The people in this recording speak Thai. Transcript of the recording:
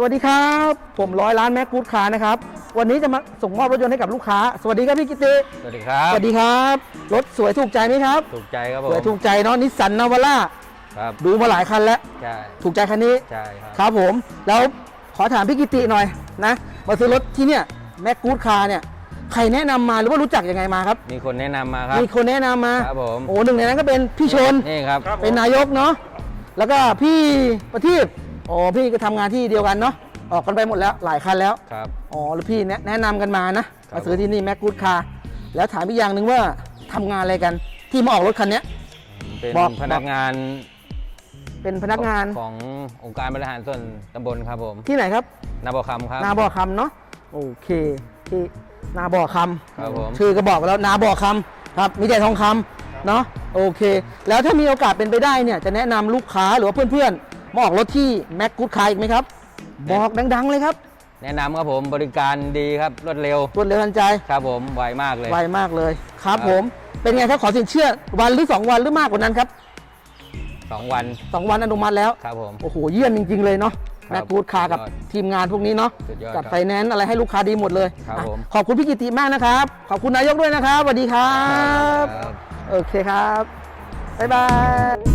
สวัสดีครับ ผมร้อยล้านแม็กกูดคาร์นะครับ วันนี้จะมาส่งมอบรถยนต์ให้กับลูกค้า สวัสดีครับพี่กิติสวัสดีครับ สวัสดีครับ รถสวยถูกใจไหมครับ ถูกใจครับผสวยมถูกใจเนาะนิสสันนาวาร่าครับดูมาหลายคันแล้วใช่ถูกใจคันนี้ใช่ครับครับผมแล้วขอถามพี่กิติหน่อยนะมาซื้อรถที่เนี่ยแม็กกูดคาร์เนี่ยใครแนะนำมาหรือว่ารู้จักยังไงมาครับ มีคนแนะนำมาครับ มีคนแนะนำมาครับผมโอ้หนึ่งในนั้นก็เป็นพี่ชนนี่ครับเป็นนายกเนาะแล้วก็พี่ประทีป โอ้พี่ก็ทำงานที่เดียวกันเนาะออกกันไปหมดแล้วหลายคันแล้ว ครับ อ๋อแล้วพี่แนะแนะนำกันมานะ ครับ มาซื้อที่นี่แม็กกูดคาร์แล้วถามอีกอย่างหนึ่งว่าทำงานอะไรกัน ที่มาออกรถคันเนี้ย เป็นบอก พนักงานเป็นพนักงานขององค์การบริหารส่วนตำบลครับผมที่ไหนครับ นาบอคำครับ นาบ่อคำเนาะโอเคที่นาบ่อคำครับผมชื่อก็บอกแล้วนาบ่อคำครับมีแต่ทองคำเนาะโอเค แล้วถ้ามีโอกาสเป็นไปได้เนี่ยจะแนะนำลูกค้าหรือว่าเพื่อนๆ มาออกรถที่แม็กกูดคาร์อีกไหมครับ บอกดังๆเลยครับ แนะนำครับผมบริการดีครับรวดเร็ว รวดเร็วทันใจ ครับผมไวมากเลย ไวมากเลยครับครับผม เป็นไงครับขอสินเชื่อวันหรือ 2 วันหรือมากกว่านั้นครับสองวัน 2 วันอนุมัติแล้ว ครับผม โอ้โห เยี่ยมจริง ๆ เลยเนาะครับแม็กกูดคาร์กับสุดยอดทีมงานพวกนี้เนาะ สุดยอดจัดครับไฟแนนซ์อะไรให้ลูกค้าดีหมดเลย ครับอะผม ขอบคุณพี่กิติมากนะครับ ขอบคุณนายกด้วยนะครับสวัสดีครับ ครับ โอเคครับ บ๊ายบาย